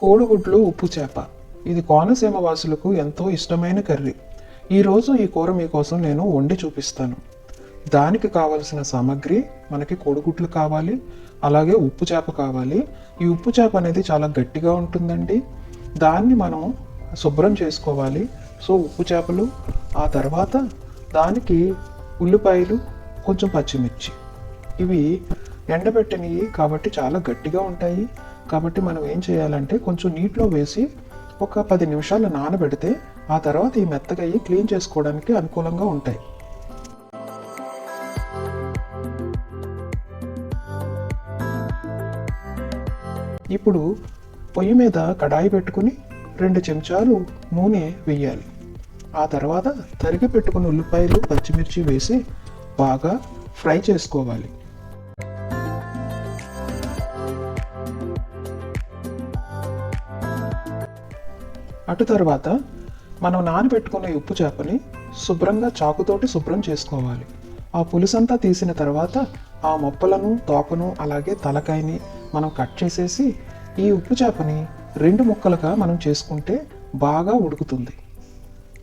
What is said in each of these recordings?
కోడిగుడ్లు ఉప్పు చేప. ఇది కోనసీమ వాసులకు ఎంతో ఇష్టమైన కర్రీ. ఈరోజు ఈ కూర మీకోసం నేను వండి చూపిస్తాను. దానికి కావలసిన సామాగ్రి మనకి కోడిగుడ్లు కావాలి అలాగే ఉప్పు చేప కావాలి. ఈ ఉప్పు చేప అనేది చాలా గట్టిగా ఉంటుందండి. దాన్ని మనం శుభ్రం చేసుకోవాలి. సో ఉప్పు చేపలు ఆ తర్వాత దానికి ఉల్లిపాయలు కొంచెం పచ్చిమిర్చి. ఇవి ఎండబెట్టినవి కాబట్టి చాలా గట్టిగా ఉంటాయి. కాబట్టి మనం ఏం చేయాలంటే కొంచెం నీటిలో వేసి ఒక పది నిమిషాలు నానబెడితే ఆ తర్వాత ఈ మెత్తగా క్లీన్ చేసుకోవడానికి అనుకూలంగా ఉంటాయి. ఇప్పుడు పొయ్యి మీద కడాయి పెట్టుకుని రెండు చెంచాలు నూనె వేయాలి. ఆ తర్వాత తరిగి పెట్టుకున్న ఉల్లిపాయలు పచ్చిమిర్చి వేసి బాగా ఫ్రై చేసుకోవాలి. అటు తర్వాత మనం నానబెట్టుకున్న ఉప్పు చేపని శుభ్రంగా చాకుతోటి శుభ్రం చేసుకోవాలి. ఆ పులుసంతా తీసిన తర్వాత ఆ మొప్పలను తోకను అలాగే తలకాయని మనం కట్ చేసేసి ఈ ఉప్పు చేపని రెండు ముక్కలుగా మనం చేసుకుంటే బాగా ఉడుకుతుంది.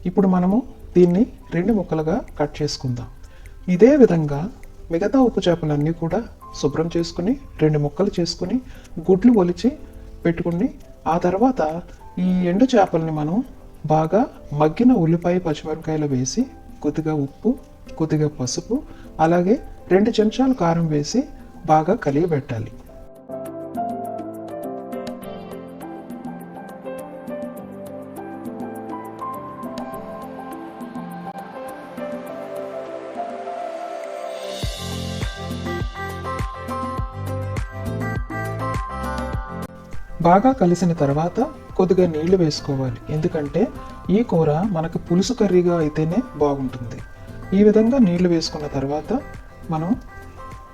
ఇప్పుడు మనము దీన్ని రెండు ముక్కలుగా కట్ చేసుకుందాం. ఇదే విధంగా మిగతా ఉప్పు చేపలన్నీ కూడా శుభ్రం చేసుకుని రెండు ముక్కలు చేసుకుని గుడ్లు ఒలిచి పెట్టుకుని ఆ తర్వాత ఈ ఎండు చేపల్ని మనం బాగా మగ్గిన ఉల్లిపాయ పచ్చిమిరపకాయలు వేసి కొద్దిగా ఉప్పు కొద్దిగా పసుపు అలాగే రెండు చెంచాలు కారం వేసి బాగా కలియబెట్టాలి. బాగా కలిసిన తర్వాత కొద్దిగా నీళ్ళు వేసుకోవాలి. ఎందుకంటే ఈ కూర మనకు పులుసు కర్రీగా అయితేనే బాగుంటుంది. ఈ విధంగా నీళ్ళు వేసుకున్న తర్వాత మనం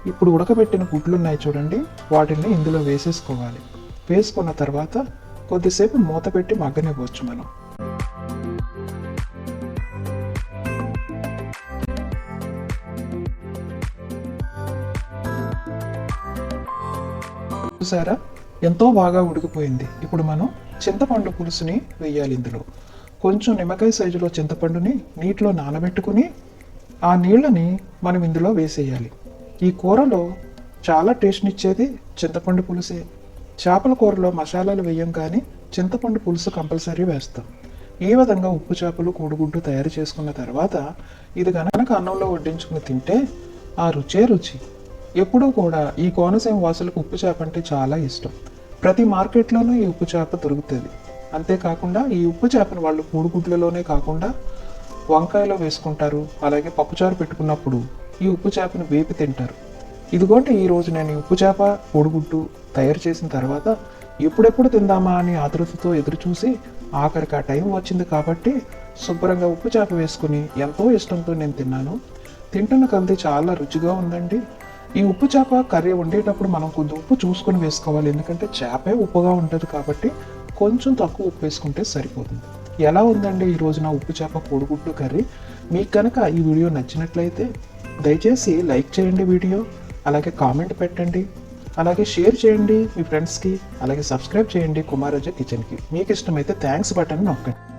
ఇప్పుడు ఉడకబెట్టిన గుడ్లు ఉన్నాయి చూడండి. వాటిని ఇందులో వేసేసుకోవాలి. వేసుకున్న తర్వాత కొద్దిసేపు మూత పెట్టి మగ్గనివ్వచ్చు మనం. చూసారా? ఎంతో బాగా ఉడికిపోయింది. ఇప్పుడు మనం చింతపండు పులుసుని వేయాలి ఇందులో. కొంచెం నిమ్మకాయ సైజులో చింతపండుని నీటిలో నానబెట్టుకుని ఆ నీళ్ళని మనం ఇందులో వేసేయాలి. ఈ కూరలో చాలా టేస్ట్నిచ్చేది చింతపండు పులుసే. చేపల కూరలో మసాలాలు వేయం కానీ చింతపండు పులుసు కంపల్సరీ వేస్తాం. ఈ విధంగా ఉప్పు చేపలు కోడిగుడ్డు తయారు చేసుకున్న తర్వాత ఇది కనుక అన్నంలో వడ్డించుకుని తింటే ఆ రుచే రుచి. ఎప్పుడూ కూడా ఈ కోనసీమ వాసులకు ఉప్పు చేప అంటే చాలా ఇష్టం. ప్రతి మార్కెట్లోనూ ఈ ఉప్పు చేప దొరుకుతుంది. అంతేకాకుండా ఈ ఉప్పు చేపను వాళ్ళు కోడిగుడ్లలోనే కాకుండా వంకాయలో వేసుకుంటారు అలాగే పప్పుచారు పెట్టుకున్నప్పుడు ఈ ఉప్పు చేపను వేపి తింటారు. ఇదిగోండి ఈరోజు నేను ఉప్పు చేప కోడిగుడ్డు తయారు చేసిన తర్వాత ఎప్పుడెప్పుడు తిందామా అని ఆతృతతో ఎదురుచూసి ఆఖరికి ఆ టైం వచ్చింది కాబట్టి శుభ్రంగా ఉప్పు చేప వేసుకుని ఎంతో ఇష్టంతో నేను తిన్నాను. తింటున్న కల్తీ చాలా రుచిగా ఉందండి. ఈ ఉప్పు చేప కర్రీ వండేటప్పుడు మనం కొద్ది ఉప్పు చూసుకొని వేసుకోవాలి. ఎందుకంటే చేపే ఉప్పుగా ఉంటుంది కాబట్టి కొంచెం తక్కువ ఉప్పు వేసుకుంటే సరిపోతుంది. ఎలా ఉందండి ఈ నా ఉప్పు చేప కోడిగుడ్డు కర్రీ? మీకు కనుక ఈ వీడియో నచ్చినట్లయితే దయచేసి లైక్ చేయండి వీడియో అలాగే కామెంట్ పెట్టండి అలాగే షేర్ చేయండి మీ ఫ్రెండ్స్కి అలాగే సబ్స్క్రైబ్ చేయండి కుమారజ కిచెన్కి. మీకు ఇష్టమైతే థ్యాంక్స్ బటన్ నొక్కండి.